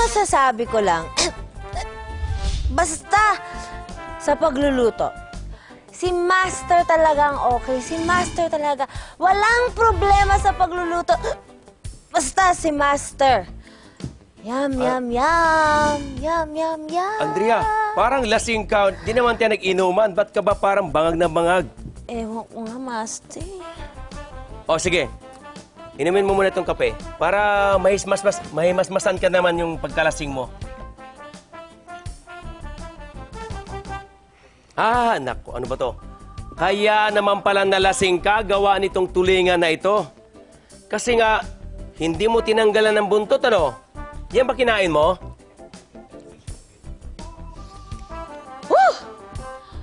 masasabi ko lang, basta sa pagluluto, si Master talagang okay. Si Master talaga. Walang problema sa pagluluto. Basta si Master. Yum, yum, yum. Yum, yum, yum. Andrea, parang lasing ka. Di naman tayo nag-inuman. Ba't ka ba parang bangag na bangag? Ewan ko nga, Master. O sige, inumin mo muna itong kape para mahismas mas mahimasmasan ka naman yung pagkalasing mo. Ah, naku, ano ba to? Kaya naman pala nalasing ka gawa nitong tulingan na ito. Kasi nga, hindi mo tinanggalan ng buntot, ano? Yan ba kinain mo? Woo!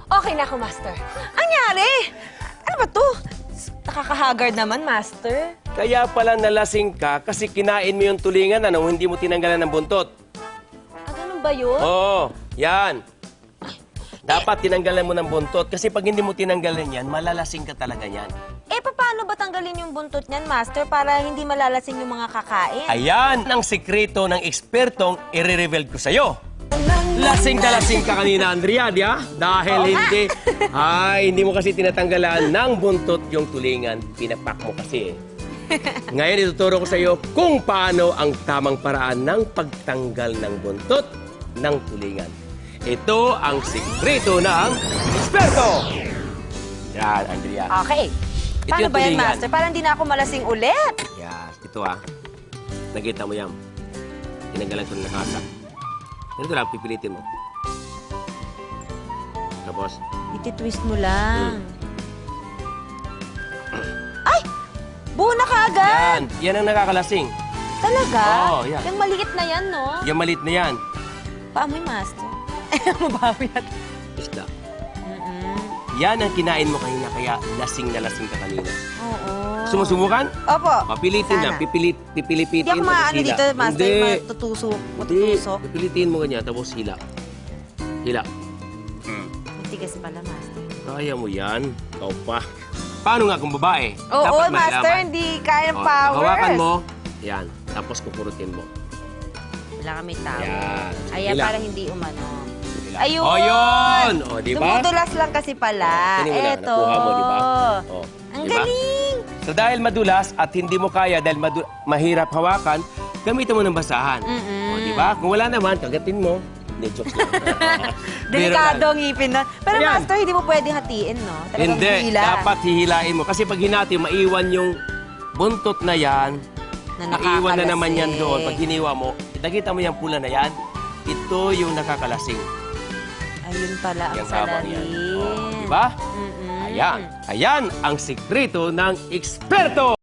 Okay na ako, Master. Anyari? Ano ba to? Nakakahagard naman, Master. Kaya pala nalasing ka kasi kinain mo yung tulingan, ano? Hindi mo tinanggalan ng buntot. Ah, ganun ba yun? Oo, yan. Dapat tinanggalan mo ng buntot kasi pag hindi mo tinanggalan yan, malalasing ka talaga yan. Eh, paano ba tanggalin yung buntot niyan, Master, para hindi malalasing yung mga kakain? Ayan ang sikreto ng ekspertong i-reveal ko sa'yo. Lasing ka lasing ka kanina, Andrea, di ah? Dahil hindi, ay, hindi mo kasi tinatanggalan ng buntot yung tulingan. Pinapak mo kasi eh. Ngayon, ituturo ko sa iyo kung paano ang tamang paraan ng pagtanggal ng buntot ng tulingan. Ito ang sikreto ng eksperto! Yan, Andrea. Okay. Ito Paano yung ba yan, tulingan. Master? Para hindi na ako malasing ulit. Yes, ito ah. Nakita mo yan. Tinanggalan ko ng nakasa. Ganito lang, pipilitin mo. Tapos, Iti-twist mo lang. Na kaagad! yan. Yan ang nakakalasing. Talaga? Oo, yan. Yung maliit na yan, no? Yung malit na yan. Paamoy, Master. Mabawi natin. Isda. Mm-mm. Yan ang kinain mo kanina, kaya lasing na lasing ka kanina. Oo. Sumusubukan? Opo. Papilitin Sana. lang, pipilit, pipilipitin. Hindi ako maano dito, Master. Hindi. Matutusok. Hindi. Matutusok. Pipilitin mo ganyan, tapos hila. Hila. Matigas pala, Master. Kaya mo yan. Ikaw pa. Paano nga kung babae? Oo, Dapat Master. Hindi kaya ng O, powers. Hawakan mo. Yan. Tapos kukurutin mo. Wala kami tao. Yan. Ayan, Hila. para hindi umano. Ayun! O, yun! O, di ba? Dumudulas lang kasi pala. Tingnan mo na, Eto. nakuha mo, di ba? O, Ang di ba? galing! So dahil madulas at hindi mo kaya dahil madu- mahirap hawakan, gamitin mo ng basahan. Mm-mm. O, di ba? Kung wala naman, kagatin mo. Hindi, jokes lang. Delikado ang ngipin nun. Pero Ayan. Master, hindi mo pwede hatiin, no? Talagang Hindi, hila. dapat hihilain mo. Kasi pag hinati, maiwan yung buntot na yan. Na maiwan na naman yan nakakalasing. doon. Pag hiniwa mo, nakita mo yung pula na yan, ito yung nakakalasing. Ayun pala ang Yung habang yan. salarin. O, di ba? Mm-mm. Ayan. Ayan ang sikreto ng eksperto!